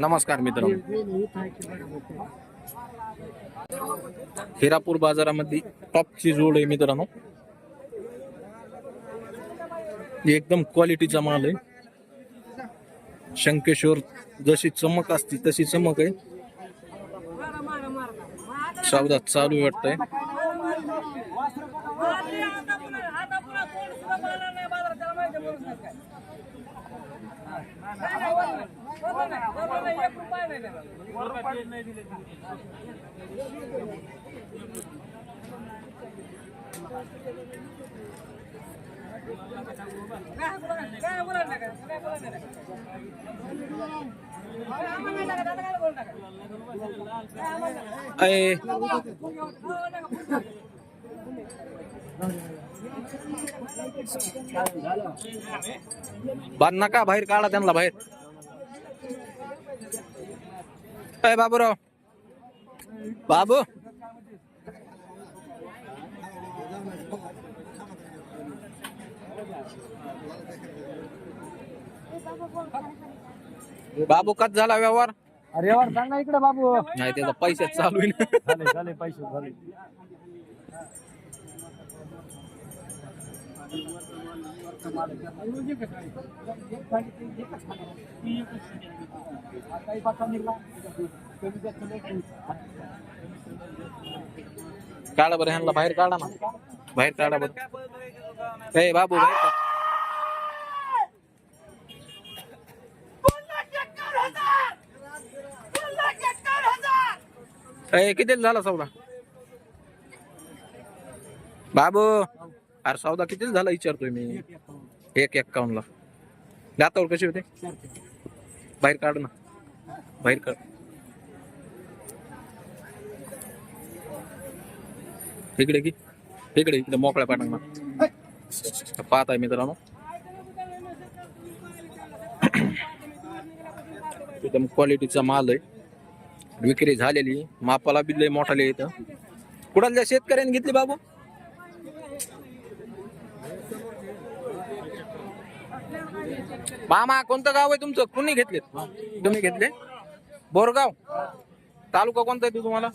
नमस्कार मित्रांनो. हिरापूर बाजारामध्ये टॉपची जोड आहे मित्रांनो. एकदम क्वालिटीचा माल आहे. शंकेश्वर जशी चमक असती तशी चमक आहे. सौदा चालू वाटतंय. अय बांध नका बाहेर काढा त्यांना बाहेर. अय बाबूराव बाबू. बाबू कच झाला व्यवहार? अरे वर सांग ना इकडे बाबू. नाही त्याचा पैसे चालू आहे ना. झाले झाले पैसे झाले. काढा बरं ह्यांना बाहेर काढा ना. बाहेर काढा बरं. ए बाबू बाहेर किती झाला सौदा? बाबू. अरे सौदा किती झाला विचारतोय मी. एक एक्कावन्न ला. दातावर कसे होते? बाहेर काढ ना. बाहेर काढ. इकडे की इकडे इकडे मोकळ्या पाठांना पाहत आहे मित्रांनो. एकदम क्वालिटीचा माल आहे. विक्री झालेली. मापाला बी लय मोठाले येतं कुणाला शेतकऱ्यांनी घेतली बाबू? मामा कोणतं गाव आहे तुमचं? कुणी घेतले? तुम्ही घेतले? बोरगाव? तालुका कोणता येतो तुम्हाला?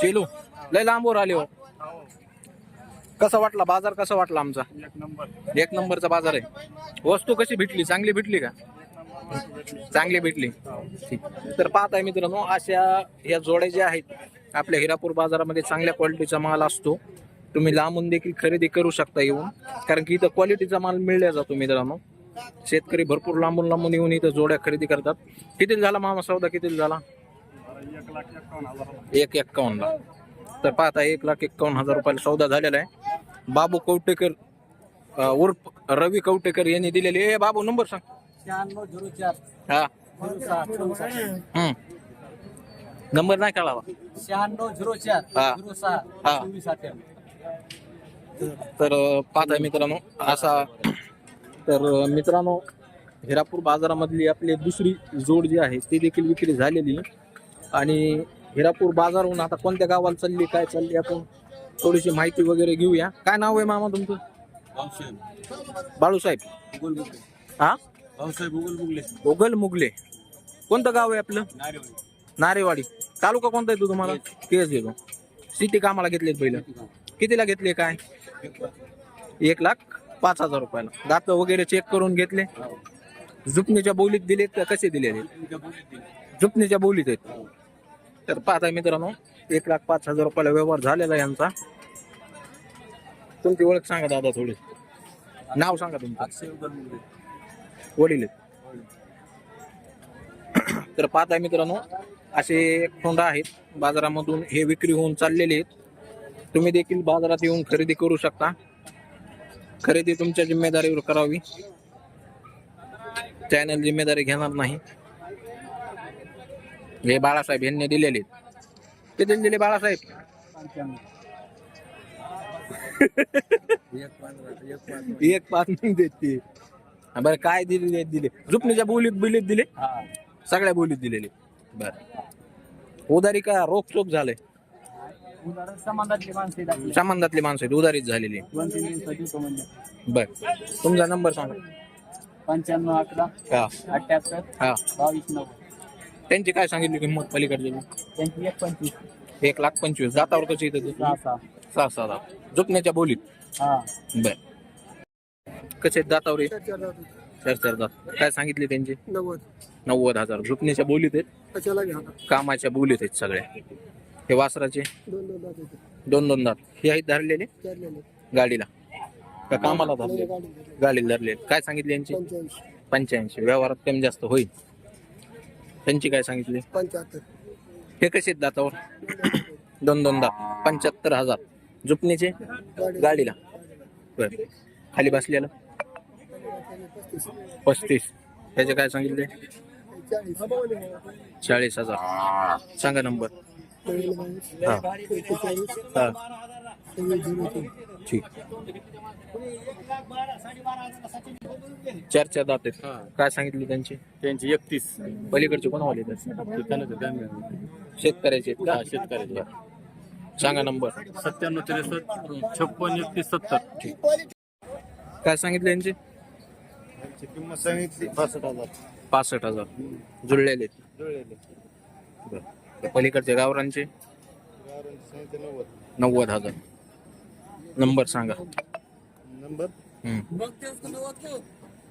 शेलू लय लांबवर आले हो. कसा वाटला? बाजार कसा वाटला आमचा? एक एक नंबरचा बाजार आहे. वस्तू कशी भेटली? चांगली भेटली का? चांगली भेटली. ठीक. तर पाहताय मित्रांनो अशा या जोड्या ज्या आहेत आपल्या हिरापूर बाजारामध्ये चांगल्या क्वालिटीचा माल असतो. तुम्ही लांबून देखील खरेदी करू शकता येऊन. कारण की इथं क्वालिटीचा माल मिळल्या जातो मित्रांनो. शेतकरी भरपूर लांबून लांबून येऊन इथं जोड्या खरेदी करतात. किती झाला मामा सौदा? किती झाला? एक लाख एकावन्न हजार एक एक्कावन्न ला तर पाहता एक लाख एक्कावन्न हजार रुपयाला सौदा झालेला आहे. बाबू कवटेकर उर्फ रवी कवटेकर यांनी दिलेले ए बाबू नंबर सांग. हा. हम्म. नंबर नाही कळावा. शहाण्णव झिरो चार. हा. झिरो सहा. हा. तर अं, पाहताय मित्रांनो असा तर मित्रांनो हिरापूर बाजारामधली आपली दुसरी जोड जी आहे ती देखील विक्री झालेली आणि हिरापूर बाजारहून आता कोणत्या गावाला चालली काय चालली आपण थोडीशी माहिती वगैरे घेऊया. काय नाव आहे मामा तुमचं? बाळूसाहेब हा? ओगल मुगले. कोणतं गाव आहे आपलं? नारेवाडी. तालुका कोणता आहे तू तुम्हाला? केस देतो सिटी कामाला घेतलेत पहिलं. कितीला घेतले काय? एक लाख? पाच हजार रुपयाला. दात वगैरे चेक करून घेतले. झुपणीच्या बोलीत दिलेत का कसे दिलेले झुपणीच्या बोलीत आहेत. तर पाहता मित्रांनो एक लाख पाच हजार रुपयाला व्यवहार झालेला आहे यांचा. तुमची ओळख सांगा दादा थोडी. नाव सांगा तुमचं. वडील तर पाहताय मित्रांनो असे खोंडा आहेत. बाजारामधून हे विक्री होऊन चाललेले आहेत. तुम्ही देखील बाजारात येऊन खरेदी करू शकता. खरेदी तुमच्या जिम्मेदारीवर करावी. चॅनल जिम्मेदारी घेणार नाही. हे बाळासाहेब यांनी दिलेले. किती दिले बाळासाहेब. एक पाच नाही देते बरं काय दिले दिले? झुपणीच्या बोलीत बिलीत दिले? सगळ्या बोलीत दिलेले. बर. उदारी का रोख चोक झालंय? समाजातली माणसं आहेत आपली. संबंधातली माणसं आहेत उदारीत झालेली दोन तीन दिवसात येतो म्हणजे. बर. तुमचा नंबर सांगा. पंच्याण्णव अकरा हा. अठ्याहत्तर हा. बावीस नऊ त्यांची काय सांगितली किंमत पलीकडची त्यांची एक पंचवीस. एक लाख पंचवीस. दातावर कशी येतं ते? सहा सहा. सहा सहा दात झुकण्याच्या बोलीत? हा. बर. कसे आहेत दातावर हे? चार चार दात. काय सांगितले त्यांचे? नव्वद. नव्वद हजार. झुकण्याच्या बोलीत आहेत? कामाच्या बोलीत आहेत सगळ्या हे वासराचे? दोन दोन दात. येते दोन दोन दात हे आहेत धरलेले? चारलेले गाडीला. का कामाला धरले गाडीला धरले काय सांगितले यांची? पंच्याऐंशी. पंच्याऐंशी. व्यवहारात कमी जास्त होईल. त्यांची काय सांगितली? पंच्याहत्तर. हे कसे आहेत दातावर? दोन दोन दात. पंच्याहत्तर हजार. झुपणीचे? गाडीला. बर. खाली बसलेलं? पस्तीस पस्तीस. त्याचे काय सांगितले? चाळीस. चाळीस हजार. सांगा नंबर. ठीक चार चार दात आहेत काय सांगितले त्यांचे? त्यांची एकतीस. पलीकडचे कोण वाले शेतकऱ्याचे आहेत का? शेतकऱ्याचे. सांगा नंबर. सत्त्याण्णव त्रेसष्ट छप्पन एकतीस सत्तर. काय सांगितले यांचे? त्यांची किंमत सांगितली पासष्ट हजार. पासष्ट हजार. जुळलेले आहेत. जुळलेले बरं. त्या पलीकडचे गावरांचे नव्वद नव्वद हजार नंबर सांगा नंबर.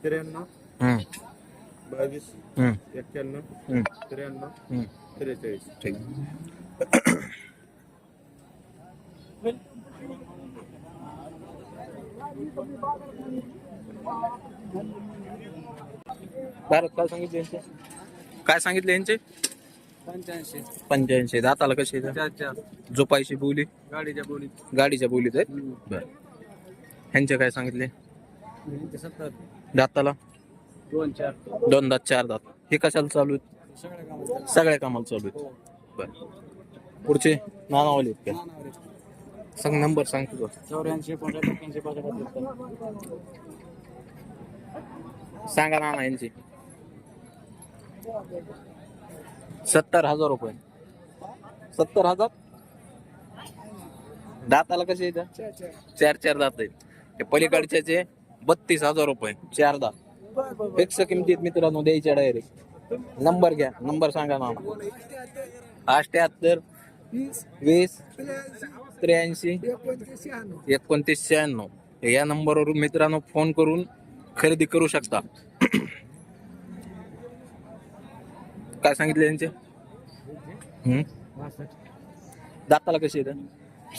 त्र्याण्णव. बावीस हम्म. एक्क्याण्णव हम्म. त्र्याण्णव हम्म. त्रेचाळीस ठीक भारत काय सांगितले यांचे काय सांगितले यांचे पंच्याऐंशी. पंच्याऐंशी. दाताला कसे आहेत? चार बोली? गाडीच्या बोलीत गाडीच्या बोलीत आहेत? बर. ह्यांचे काय सांगितले? सत्तर. दाताला? दोन चार. दोन दात चार दात. हे कशाला चालू आहेत? सगळ्या कामात सगळ्या कामाला चालू आहेत. बर. पुढचे नानावाले आहेत का? सांग नंबर सांग तुझा. चौऱ्याऐंशी एक्क्याऐंशी सांगा नाना यांची. सत्तर हजार रुपये. सत्तर हजार? दाताला कसे आहेत? चार चार दात आहेत. ते पलीकडच्याचे बत्तीस हजार रुपये. चार दात. फिक्स किमतीत मित्रांनो द्यायच्या डायरेक्ट नंबर घ्या. नंबर सांगा ना अठ्याहत्तर वीस त्र्याऐंशी एकोणतीस शहाण्णव. या नंबरवर मित्रांनो फोन करून खरेदी करू शकता. काय सांगितले यांचे हम्म? दाताला कसे आहेत?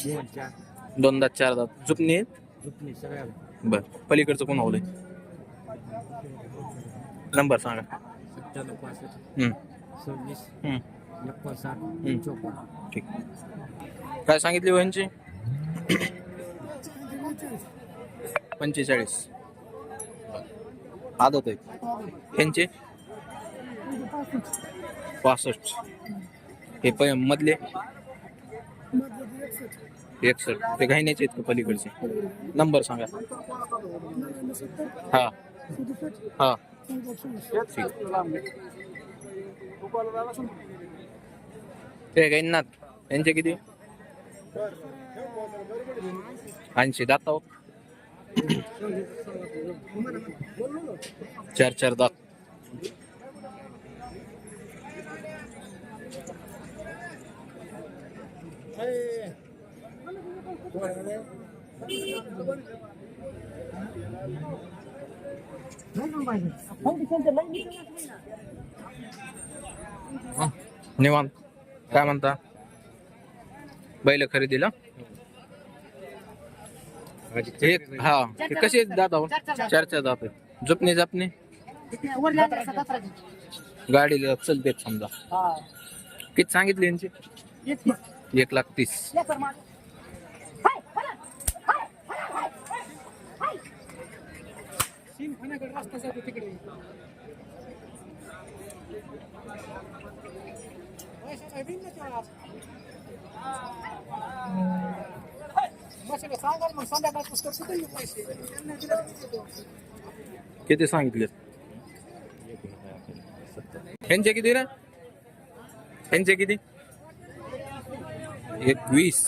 दोन चार दोन दात. चार दात झुपणी आहेत? दुखणी सगळ्या बर. पलीकडचं कोण हवलंय? नंबर सांगा. हम्म, सव्वीस हम्म, एकोणसाठ हम्म. ठीक. काय सांगितले हो यांची पंचेचाळीस. आदत आहेत यांचे? पासष्ट. हे पण मधले? एकसष्ट. ते घायण्याचे आहेत का पलीकडचे? नंबर सांगा. हा. हा. ते गैनाथ यांचे किती? ऐंशी. दात आहोत. चार चार दात. निवांत. काय म्हणता? बैल खरेदीला? एक हा. कसे जात आहोत चार चार जात आहेत. झोपणे जापणे? गाडीला चलतेत समजा. किती सांगितले यांचे? एक लाख तीस. किती सांगितले यांचे किती रे यांचे किती एक वीस